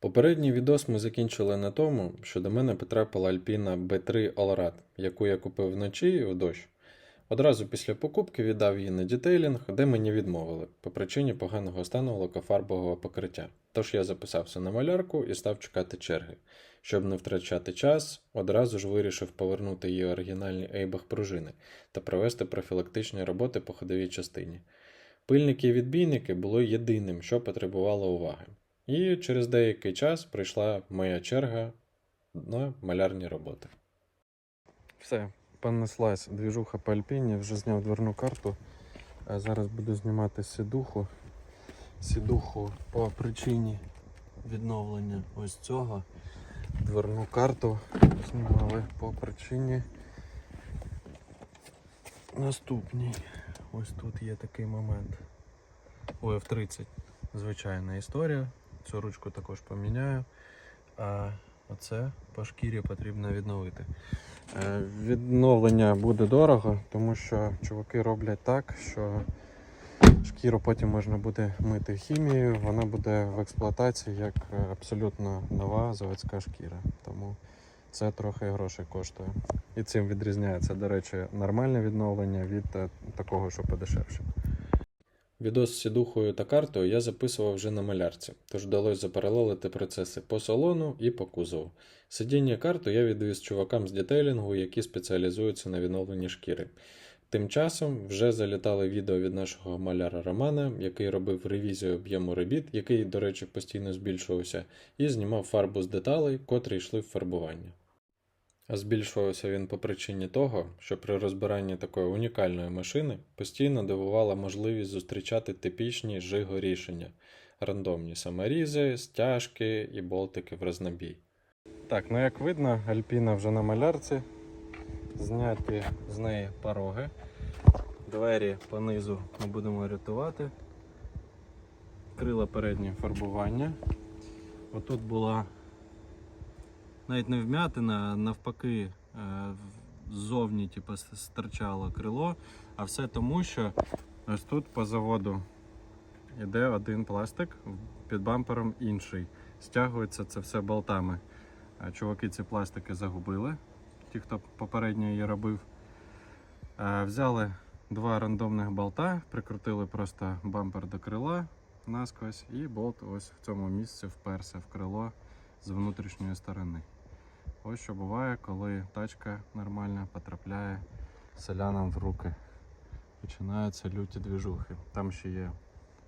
Попередній відос ми закінчили на тому, що до мене потрапила Alpina B3 Allrad, яку я купив вночі у дощ. Одразу після покупки віддав її на дітейлінг, де мені відмовили по причині поганого стану лакофарбового покриття. Тож я записався на малярку і став чекати черги. Щоб не втрачати час, одразу ж вирішив повернути її оригінальні ейбах пружини та провести профілактичні роботи по ходовій частині. Пильники і відбійники було єдиним, що потребувало уваги. І через деякий час прийшла моя черга на малярні роботи. Все, понеслась двіжуха по Альпіні, вже зняв дверну карту. А зараз буду знімати сідуху. Сідуху по причині відновлення ось цього. Дверну карту знімали по причині наступній. Ось тут є такий момент. Ой, F30. Звичайна історія. Цю ручку також поміняю. А оце по шкірі потрібно відновити. Е, Відновлення буде дорого, тому що чуваки роблять так, що шкіру потім можна буде мити хімією, вона буде в експлуатації як е, абсолютно нова заводська шкіра. Тому це трохи грошей коштує. І цим відрізняється, до речі, нормальне відновлення від е, такого, що подешевше. Відос з сідухою та картою я записував вже на малярці, тож вдалося запаралелити процеси по салону і по кузову. Сидіння карту я відвіз чувакам з детейлінгу, які спеціалізуються на відновленні шкіри. Тим часом вже залітали відео від нашого маляра Романа, який робив ревізію об'єму робіт, який, до речі, постійно збільшувався, і знімав фарбу з деталей, котрі йшли в фарбування. Збільшувався він по причині того, що при розбиранні такої унікальної машини постійно дивувала можливість зустрічати типічні жиго рішення рандомні саморізи, стяжки і болтики в рознобій. Так, ну як видно, Альпіна вже на малярці. Зняті з неї пороги. Двері понизу ми будемо рятувати. Крила переднє фарбування. Отут була навіть не вмятина, а навпаки, е, ззовні типу, стирчало крило. А все тому, що ось тут по заводу йде один пластик, під бампером інший. Стягується це все болтами. Чуваки ці пластики загубили, ті, хто попередньо її робив. Взяли два рандомних болта, прикрутили просто бампер до крила насквозь, і болт ось в цьому місці вперся в крило з внутрішньої сторони. Ось що буває, коли тачка нормальна потрапляє селянам в руки. Починаються люті двіжухи. Там ще є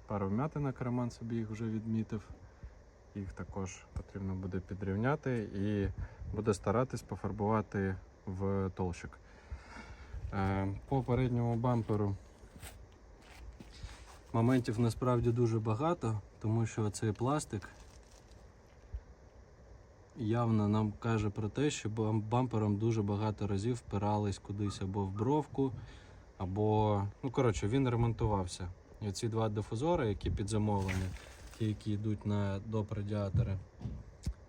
пару вмятинок, Роман собі їх вже відмітив. Їх також потрібно буде підрівняти і буде старатись пофарбувати в толщик. Е, По передньому бамперу моментів насправді дуже багато, тому що цей пластик явно нам каже про те, що бампером дуже багато разів впирались кудись або в бровку, або. Ну, коротше, він ремонтувався. І оці два дифузори, які під замовлення, ті, які йдуть на доп радіатори,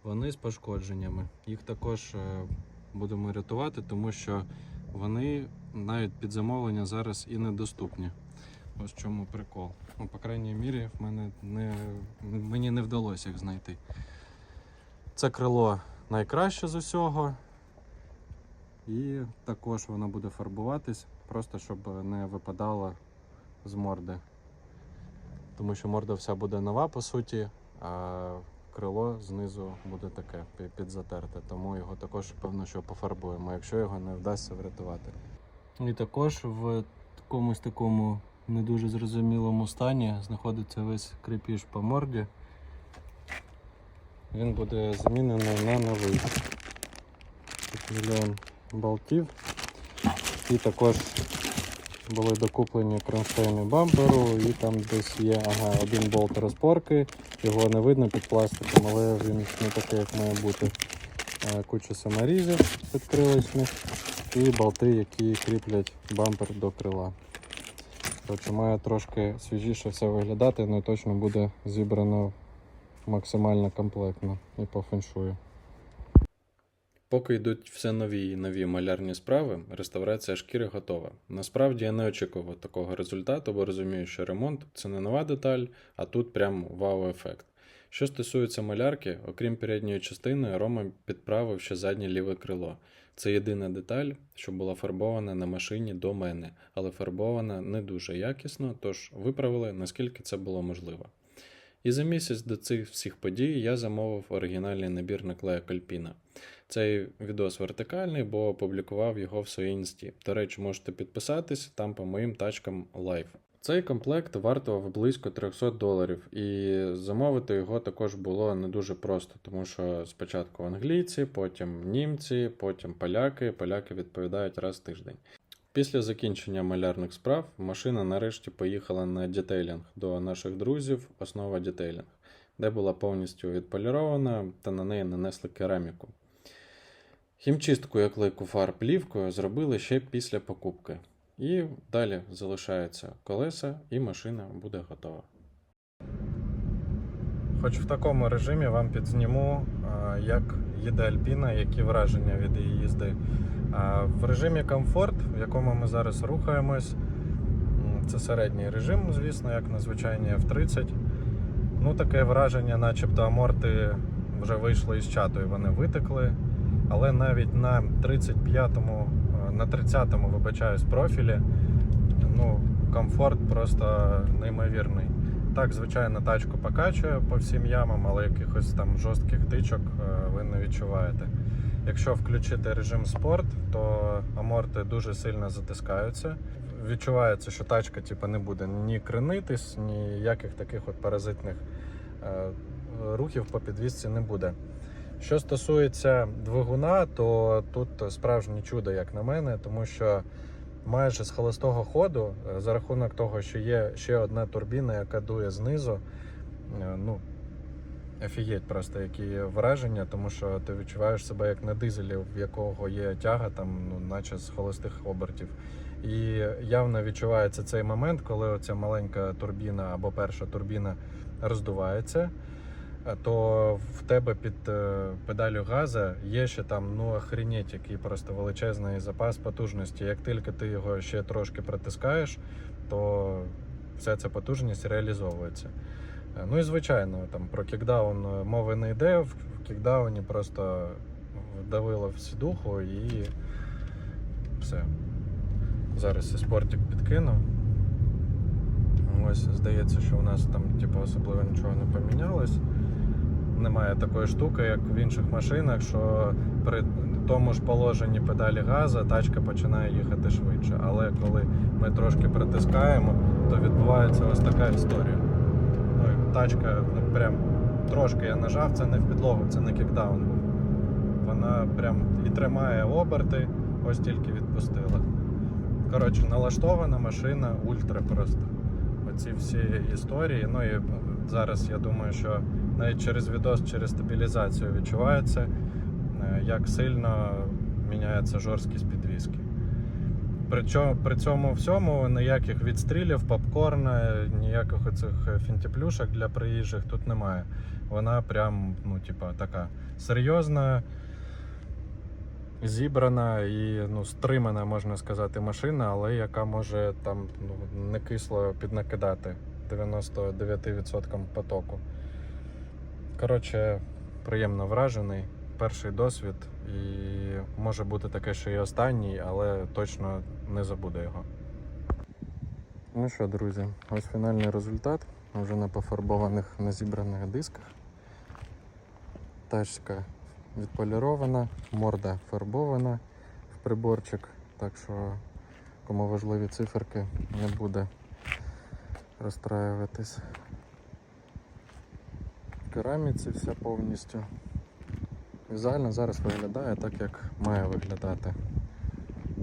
вони з пошкодженнями. Їх також е, будемо рятувати, тому що вони навіть під замовлення зараз і недоступні. Ось чому прикол. Ну, по крайній мірі, в мене не, мені не вдалося їх знайти. Це крило найкраще з усього. І також воно буде фарбуватись, просто щоб не випадало з морди. Тому що морда вся буде нова, по суті, а крило знизу буде таке підзатерте. Тому його також, певно, що пофарбуємо, якщо його не вдасться врятувати. І також в якомусь такому не дуже зрозумілому стані знаходиться весь крепіж по морді. Він буде замінений на новий. Тут мільйон болтів. І також були докуплені кронштейни бамперу, і там десь є ага, один болт розпорки, його не видно під пластиком, але він не такий, як має бути. Е, Куча саморізів підкрилочних і болти, які кріплять бампер до крила. Коротше, має трошки свіжіше все виглядати, але точно буде зібрано максимально комплектно і по феншую. Поки йдуть все нові і нові малярні справи, реставрація шкіри готова. Насправді я не очікував такого результату, бо розумію, що ремонт це не нова деталь, а тут прям вау-ефект. Що стосується малярки, окрім передньої частини, Рома підправив ще заднє ліве крило. Це єдина деталь, що була фарбована на машині до мене, але фарбована не дуже якісно, тож виправили, наскільки це було можливо. І за місяць до цих всіх подій я замовив оригінальний набір наклеїк Альпіна. Цей відос вертикальний, бо опублікував його в своїй інсті. До речі, можете підписатись там по моїм тачкам лайв. Цей комплект вартував близько 300 доларів, і замовити його також було не дуже просто, тому що спочатку англійці, потім німці, потім поляки. Поляки відповідають раз в тиждень. Після закінчення малярних справ машина нарешті поїхала на дітейлінг до наших друзів, основа дітейлінг, де була повністю відполірована та на неї нанесли кераміку. Хімчистку і оклейку фар плівкою зробили ще після покупки. І далі залишаються колеса, і машина буде готова. Хоч в такому режимі вам підзніму, як їде Альпіна, які враження від її їзди. В режимі комфорт, в якому ми зараз рухаємось, це середній режим, звісно, як на звичайній F30. Ну, таке враження, начебто аморти вже вийшли із чату і вони витекли. Але навіть на 35-му, е, на 30-му, вибачаюсь, профілі, ну, комфорт просто неймовірний. Так, звичайно, тачку покачує по всім ямам, але якихось там жорстких тичок е, ви не відчуваєте. Якщо включити режим спорт, то аморти дуже сильно затискаються. Відчувається, що тачка типу, не буде ні кренитись, ніяких таких от паразитних е, рухів по підвісці не буде. Що стосується двигуна, то тут справжнє чудо, як на мене, тому що майже з холостого ходу, е, за рахунок того, що є ще одна турбіна, яка дує знизу, е, ну, офігеть просто які враження, тому що ти відчуваєш себе як на дизелі, в якого є тяга, там, ну, наче з холостих обертів. І явно відчувається цей момент, коли оця маленька турбіна або перша турбіна роздувається. То в тебе під е, педалю газа є ще там ну охренеть, який просто величезний запас потужності. Як тільки ти його ще трошки протискаєш, то вся ця потужність реалізовується. Е, Ну і звичайно, там про кікдаун е, мови не йде. В в кікдауні просто вдавило в сідуху і все. Зараз я спортик підкину. Ось здається, що у нас там типу, особливо нічого не помінялось. Немає такої штуки, як в інших машинах, що при тому ж положенні педалі газу тачка починає їхати швидше. Але коли ми трошки притискаємо, то відбувається ось така історія. Ну, тачка ну, прям трошки я нажав, це не в підлогу, це не кікдаун. Вона прям і тримає оберти, ось тільки відпустила. Коротше, налаштована машина ультра просто. Оці всі історії. Ну і зараз я думаю, що навіть через відос, через стабілізацію відчувається, е, як сильно міняється жорсткість підвіски. При цьому всьому ніяких відстрілів, попкорна, ніяких оцих фінтіплюшок для приїжджих тут немає. Вона прям, ну, типа, така серйозна, зібрана і ну, стримана, можна сказати, машина, але яка може там ну, не кисло піднакидати 99% потоку. Коротше, приємно вражений. Перший досвід, і може бути таке, що і останній, але точно не забуду його. Ну що, друзі, ось фінальний результат. Вже на пофарбованих, на зібраних дисках. Тачка відполірована, морда фарбована в приборчик, так що кому важливі циферки не буде розстраюватись. Кераміці вся повністю. Візуально зараз виглядає так, як має виглядати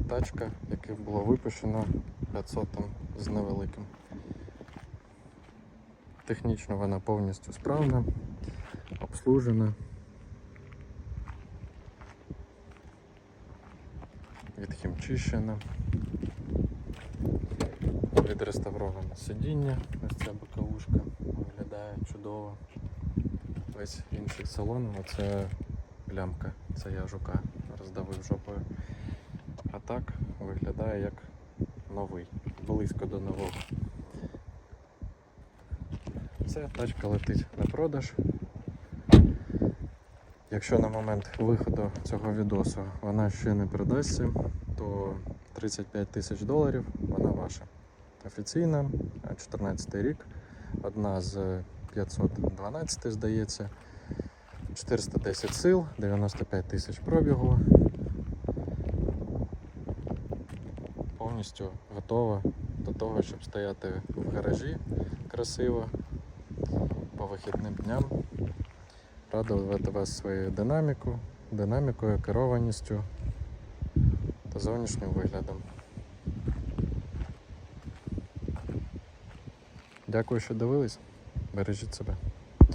тачка, яка було випущено 500 з невеликим. Технічно вона повністю справна, обслужена. Відхімчищена. Відреставроване сидіння. Ось ця боковушка виглядає чудово. Весь інший салон, оце лямка, це я жука роздавив жопою. А так виглядає як новий, близько до нового. Все, тачка летить на продаж. Якщо на момент виходу цього відосу вона ще не продасться, то 35 тисяч доларів вона ваша. Офіційна, 14 рік, одна з 512, здається, 410 сил, 95 тисяч пробігу. Повністю готова до того, щоб стояти в гаражі красиво по вихідним дням радувати вас своєю динаміку, динамікою, керованістю та зовнішнім виглядом. Дякую, що дивились. Бережіть себе.